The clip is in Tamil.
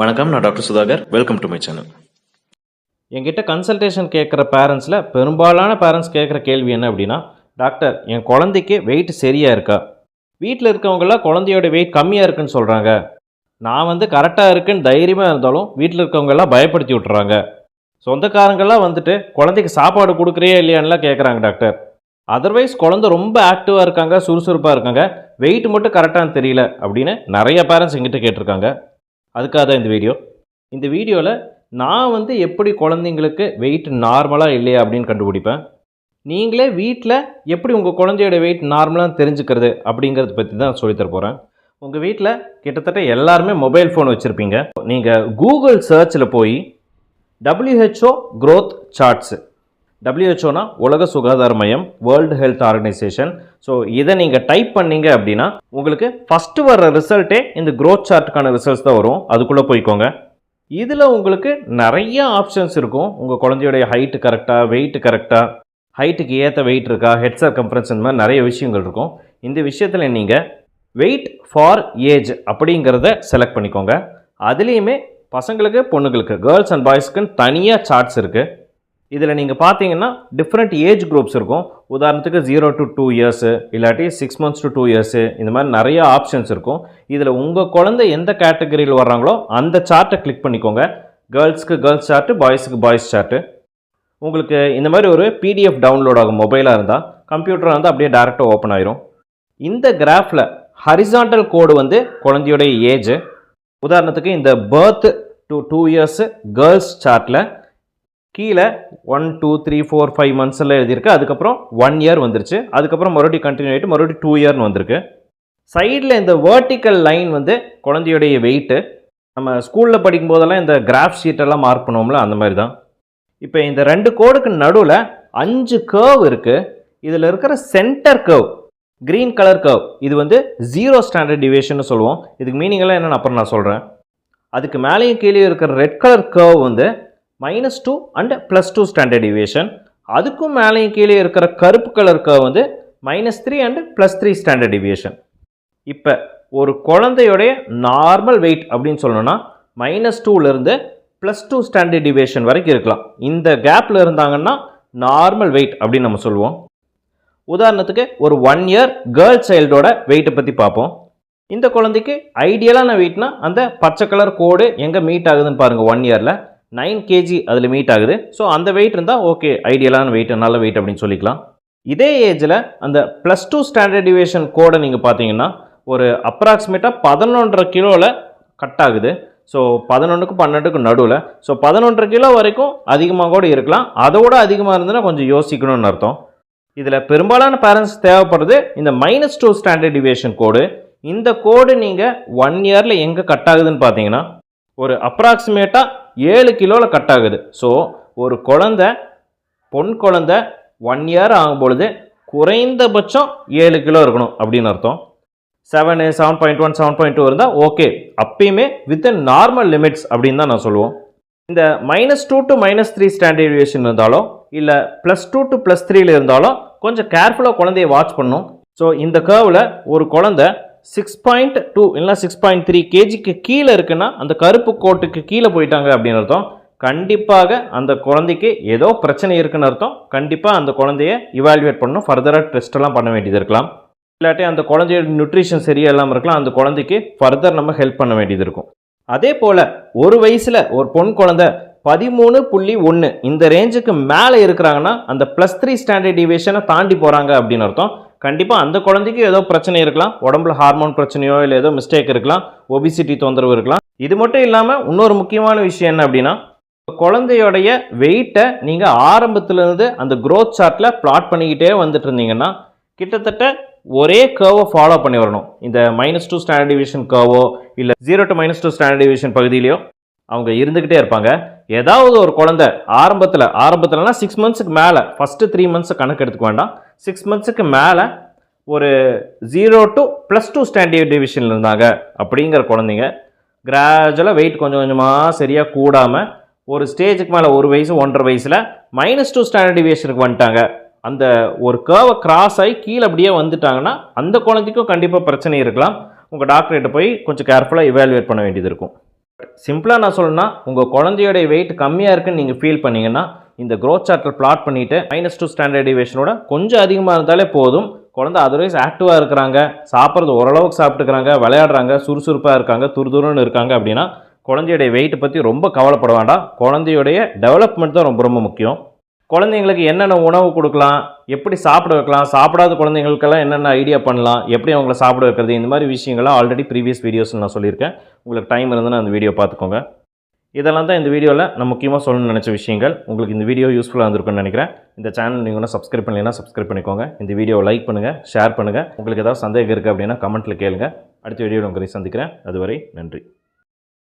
வணக்கம் நான் doctor Sudhakar. Welcome to my channel என்கிட்ட கன்சல்டேஷன் கேட்குற பேரண்ட்ஸில் பெரும்பாலான பேரண்ட்ஸ் கேட்குற கேள்வி என்ன அப்படின்னா டாக்டர் என் குழந்தைக்கு வெயிட் சரியாக இருக்கா? வீட்டில் இருக்கவங்களாம் குழந்தையோட வெயிட் கம்மியாக இருக்குன்னு சொல்கிறாங்க நான் வந்து கரெக்டாக இருக்குன்னு தைரியமாக இருந்தாலும் வீட்டில் இருக்கவங்கெல்லாம் பயப்படுத்தி விட்டுறாங்க. சொந்தக்காரங்கெல்லாம் வந்துட்டு குழந்தைக்கு சாப்பாடு கொடுக்குறியா இல்லையான்லாம் கேட்குறாங்க டாக்டர். அதர்வைஸ் குழந்தை ரொம்ப ஆக்டிவாக இருக்காங்க சுறுசுறுப்பாக இருக்காங்க. வெயிட் மட்டும் கரெக்டானு தெரியல அப்படின்னு நிறைய பேரண்ட்ஸ் எங்கிட்ட கேட்டிருக்காங்க. அதுக்காக தான் இந்த வீடியோ. இந்த வீடியோவில் நான் வந்து எப்படி குழந்தைங்களுக்கு வெயிட் நார்மலாக இல்லையா அப்படின்னு கண்டுபிடிப்பேன். நீங்களே வீட்டில் எப்படி உங்கள் குழந்தையோட வெயிட் நார்மலாக தெரிஞ்சுக்கிறது அப்படிங்கிறத பற்றி தான் சொல்லித்தர போகிறேன் உங்கள் வீட்டில் கிட்டத்தட்ட எல்லாருமே மொபைல் ஃபோன் வச்சுருப்பீங்க. நீங்கள் கூகுள் சர்ச்சில் போய் டபிள்யூஹெச்ஓ க்ரோத் சார்ட்ஸு டபிள்யூஹெச்ஓனா உலக சுகாதார மையம் வேர்ல்டு ஹெல்த் ஆர்கனைசேஷன் ஸோ இதை நீங்கள் டைப் பண்ணீங்க அப்படின்னா உங்களுக்கு ஃபஸ்ட்டு வர்ற ரிசல்ட்டே இந்த க்ரோத் சார்ட்டுக்கான ரிசல்ட்ஸ் தான் வரும். அதுக்குள்ளே போய்க்கோங்க. இதில் உங்களுக்கு நிறைய ஆப்ஷன்ஸ் இருக்கும். உங்கள் குழந்தையுடைய ஹைட்டு கரெக்டாக வெயிட்டு கரெக்டாக ஹைட்டுக்கு ஏற்ற வெயிட் இருக்கா ஹெட் சர்க்கம்ஃபரன்ஸ் இந்த மாதிரி நிறைய விஷயங்கள் இருக்கும். இந்த விஷயத்தில் நீங்கள் வெயிட் ஃபார் ஏஜ் அப்படிங்கிறத செலக்ட் பண்ணிக்கோங்க. அதுலேயுமே பசங்களுக்கு பொண்ணுங்களுக்கு கேர்ள்ஸ் அண்ட் பாய்ஸ்க்குன்னு தனியாக சார்ட்ஸ் இருக்குது இதில் நீங்கள் பார்த்தீங்கன்னா டிஃப்ரெண்ட் ஏஜ் குரூப்ஸ் இருக்கும். உதாரணத்துக்கு ஜீரோ டு டூ இயர்ஸு இல்லாட்டி six months to two years இந்த மாதிரி நிறைய ஆப்ஷன்ஸ் இருக்கும். இதில் உங்கள் குழந்தை எந்த கேட்டகரியில் வர்றாங்களோ அந்த சார்ட்டை கிளிக் பண்ணிக்கோங்க. கேர்ள்ஸ்க்கு கேர்ள்ஸ் சார்ட்டு பாய்ஸுக்கு பாய்ஸ் சார்ட்டு உங்களுக்கு இந்த மாதிரி ஒரு பிடிஎஃப் டவுன்லோட் ஆகும் மொபைலாக இருந்தால் கம்ப்யூட்டராக இருந்தால் அப்படியே டேரெக்டாக ஓப்பன் ஆயிரும். இந்த கிராஃபில் ஹரிசாண்டல் கோடு வந்து குழந்தையுடைய ஏஜ் உதாரணத்துக்கு இந்த birth to two years girls சார்ட்டில் கீழே one two three four five months எல்லாம் எழுதியிருக்கு. அதுக்கப்புறம் ஒன் இயர் வந்துருச்சு. அதுக்கப்புறம் மறுபடியும் கண்டினியூ ஆகிட்டு மறுபடியும் டூ இயர்னு வந்திருக்கு. சைடில் இந்த வேர்ட்டிக்கல் லைன் வந்து குழந்தையுடைய வெயிட்டு நம்ம ஸ்கூலில் படிக்கும் போதெல்லாம் இந்த கிராஃப் ஷீட்டெல்லாம் மார்க் பண்ணுவோம்ல அந்த மாதிரி தான் இப்போ இந்த ரெண்டு கோடுக்கு நடுவில் அஞ்சு கேர்வ் இருக்குது இதில் இருக்கிற center curve green colour curve இது வந்து ஜீரோ ஸ்டாண்டர்ட் டிவியேஷன் சொல்லுவோம். இதுக்கு மீனிங்கெல்லாம் என்னென்னு அப்புறம் நான் சொல்கிறேன் அதுக்கு மேலேயும் கீழே இருக்கிற ரெட் கலர் கர்வ் வந்து minus two and plus two standard deviation அதுக்கும் மேலேயும் கீழே இருக்கிற கருப்பு கலர் கர்வ் வந்து minus three and plus three standard deviation இப்போ ஒரு குழந்தையோடைய நார்மல் வெயிட் அப்படின்னு சொல்லணும்னா மைனஸ் டூலேருந்து ப்ளஸ் டூ ஸ்டாண்டர்ட் டிவியேஷன் வரைக்கும் இருக்கலாம். இந்த கேப்பில் இருந்தாங்கன்னா நார்மல் வெயிட் அப்படின்னு நம்ம சொல்லுவோம். உதாரணத்துக்கு ஒரு ஒன் இயர் கேர்ள் சைல்டோட வெயிட்டை பற்றி பார்ப்போம். இந்த குழந்தைக்கு ஐடியலான வெயிட்னா அந்த பச்சை கலர் கோடு எங்கே மீட் ஆகுதுன்னு பாருங்கள் ஒன் இயரில் நைன் கேஜி அதில் மீட் ஆகுது. ஸோ அந்த வெயிட் இருந்தால் ஓகே ஐடியலான வெயிட் நல்ல வெயிட் அப்படின்னு சொல்லிக்கலாம். இதே ஏஜில் அந்த ப்ளஸ் டூ ஸ்டாண்டர்ட் டிவியேஷன் கோடை நீங்கள் பார்த்தீங்கன்னா ஒரு அப்ராக்சிமேட்டாக பதினொன்றரை கிலோவில் கட் ஆகுது. ஸோ பதினொன்றுக்கும் பன்னெண்டுக்கும் நடுவில். ஸோ பதினொன்றரை கிலோ வரைக்கும் அதிகமாக கூட இருக்கலாம். அதோட அதிகமாக இருந்ததுன்னா கொஞ்சம் யோசிக்கணும்னு அர்த்தம். இதில் பெரும்பாலான பேரண்ட்ஸ் தேவைப்படுறது இந்த மைனஸ் டூ ஸ்டாண்டர்ட் டிவியேஷன் கோடு இந்த கோடு நீங்கள் ஒன் இயரில் எங்கே கட் ஆகுதுன்னு பார்த்தீங்கன்னா ஒரு அப்ராக்சிமேட்டாக ஏழு கிலோவில் கட் ஆகுது. ஸோ ஒரு குழந்த பொன் குழந்த ஒன் இயர் ஆகும் பொழுது குறைந்தபட்சம் ஏழு கிலோ இருக்கணும் அப்படின்னு அர்த்தம். Seven seven point one seven point two இருந்தால் ஓகே அப்பயுமே வித்தின் நார்மல் லிமிட்ஸ் அப்படின்னு தான் நான் சொல்லுவோம். இந்த minus two to minus three standard deviation இருந்தாலும் இல்லை ப்ளஸ் டூ டு ப்ளஸ் த்ரீல இருந்தாலும் கொஞ்சம் கேர்ஃபுல்லாக குழந்தைய வாட்ச் பண்ணும். ஸோ இந்த கேர்வில் ஒரு குழந்தை சிக்ஸ் பாயிண்ட் டூ இல்லைனா சிக்ஸ் பாயிண்ட் த்ரீ கேஜிக்கு கீழே இருக்குன்னா அந்த கருப்பு கோட்டுக்கு கீழே போயிட்டாங்க அப்படின்னு அர்த்தம். கண்டிப்பாக அந்த குழந்தைக்கு ஏதோ பிரச்சனை இருக்குன்னு அர்த்தம். கண்டிப்பாக அந்த குழந்தைய இவால்வேட் பண்ணணும். ஃபர்தராக டெஸ்ட்டெல்லாம் பண்ண வேண்டியது இருக்கலாம். இல்லாட்டி அந்த குழந்தையோட நியூட்ரிஷன் சரியாக இல்லாமல் இருக்கலாம். அந்த குழந்தைக்கு ஃபர்தர் நம்ம ஹெல்ப் பண்ண வேண்டியது இருக்கும். அதே போல் ஒரு வயசில் ஒரு பொன் குழந்தை பதிமூணு புள்ளி ஒன்று இந்த ரேஞ்சுக்கு மேலே இருக்கிறாங்கன்னா அந்த ப்ளஸ் த்ரீ ஸ்டாண்டர்ட் டிவிஷனை தாண்டி போகிறாங்க அப்படின்னு அர்த்தம். கண்டிப்பாக அந்த குழந்தைக்கு ஏதோ பிரச்சனை இருக்கலாம். உடம்புல ஹார்மோன் பிரச்சனையோ இல்லை ஏதோ மிஸ்டேக் இருக்கலாம். ஒபிசிட்டி தொந்தரவு இருக்கலாம். இது மட்டும் இல்லாமல் இன்னொரு முக்கியமான விஷயம் என்ன அப்படின்னா குழந்தையோடைய வெயிட்டை நீங்கள் ஆரம்பத்துலேருந்து அந்த க்ரோத் சார்ட்டில் பிளாட் பண்ணிக்கிட்டே வந்துட்டு இருந்தீங்கன்னா கிட்டத்தட்ட ஒரே கர்வை ஃபாலோ பண்ணி வரணும். இந்த மைனஸ் டூ ஸ்டாண்டர்ட் டிவிஷன் கர்வோ இல்லை zero to minus two standard division பகுதியிலையோ. அவங்க இருந்துக்கிட்டே இருப்பாங்க. ஏதாவது ஒரு குழந்தை ஆரம்பத்தில் ஆரம்பத்தில்னா சிக்ஸ் மந்த்ஸுக்கு மேலே ஃபஸ்ட்டு த்ரீ மந்த்ஸை கணக்கு எடுத்துக்க வேண்டாம். சிக்ஸ் மந்த்ஸுக்கு மேலே ஒரு zero to plus two standard டிவிஷனில் இருந்தாங்க அப்படிங்கிற குழந்தைங்க கிராஜுவலாக வெயிட் கொஞ்சம் கொஞ்சமாக சரியாக கூடாமல் ஒரு ஸ்டேஜுக்கு மேலே ஒரு வயசு ஒன்றரை வயசில் மைனஸ் டூ ஸ்டாண்டர்ட் டிவியேஷனுக்கு வந்துட்டாங்க. அந்த ஒரு கேர்வை கிராஸ் ஆகி கீழே அப்படியே வந்துட்டாங்கன்னா அந்த குழந்தைக்கும் கண்டிப்பாக பிரச்சனை இருக்கலாம். உங்கள் டாக்டர்கிட்ட போய் கொஞ்சம் கேர்ஃபுல்லாக இவாலுவேட் பண்ண வேண்டியது இருக்கும். சிம்பிளாக நான் சொல்லணும்னா உங்கள் குழந்தையோடைய வெயிட் கம்மியாக இருக்குன்னு நீங்கள் ஃபீல் பண்ணிங்கன்னா இந்த க்ரோத் சார்ட்டில் பிளாட் பண்ணிவிட்டு மைனஸ் டூ ஸ்டாண்டர்ட் கொஞ்சம் அதிகமாக இருந்தாலே போதும். குழந்தை அதர்வைஸ் ஆக்டிவாக இருக்கிறாங்க சாப்பிட்றது ஓரளவுக்கு சாப்பிட்டுக்கிறாங்க விளையாடுறாங்க சுறுசுறுப்பாக இருக்காங்க துருதுருன்னு இருக்காங்க அப்படின்னா குழந்தையுடைய வெயிட்டை பற்றி ரொம்ப கவலைப்பட வேண்டாம். குழந்தையுடைய டெவலப்மெண்ட் தான் ரொம்ப ரொம்ப முக்கியம். குழந்தைங்களுக்கு என்னென்ன உணவு கொடுக்கலாம் எப்படி சாப்பிட வைக்கலாம் சாப்பிடாத குழந்தைங்களுக்கெல்லாம் என்னென்ன ஐடியா பண்ணலாம் எப்படி அவங்கள சாப்பிட வைக்கிறது இந்த மாதிரி விஷயங்கள்லாம் ஆல்ரெடி ப்ரீவியஸ் வீடியோஸில் நான் சொல்லியிருக்கேன். உங்களுக்கு டைம் இருந்ததுன்னா அந்த வீடியோ பார்த்துக்கோங்க. இதெல்லாம் தான் இந்த வீடியோவில் நான் முக்கியமாக சொல்லணும்னு நினச்ச விஷயங்கள். உங்களுக்கு இந்த வீடியோ யூஸ்ஃபுல்லாக இருந்திருக்கும்னு நினைக்கிறேன். இந்த சேனல் நீங்கள் ஒன்றும் சப்ஸ்கிரைப் பண்ணலைன்னா சப்ஸ்கிரைப் பண்ணிக்கோங்க. இந்த வீடியோவை லைக் பண்ணுங்கள் ஷேர் பண்ணுங்கள் உங்களுக்கு ஏதாவது சந்தேகம் இருக்குது அப்படின்னா கமெண்ட்டில் கேளுங்க. அடுத்த வீடியோவில் உங்களை சந்திக்கிறேன். அதுவரை நன்றி.